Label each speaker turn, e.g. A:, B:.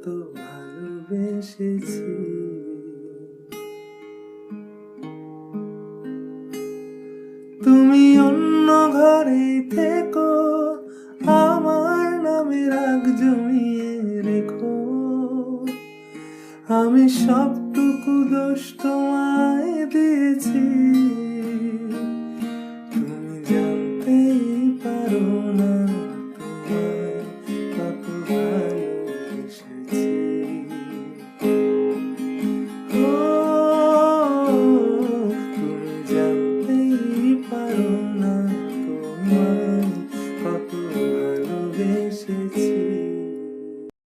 A: কত ভালোবেসেছি। তুমি অন্য ঘরে থেকো, আমার নামে রাগ জমিয়ে রেখো। আমি সবটুকু দোষ তোমায় দিয়েছি। তুমি জানতেই পারো না। kisses.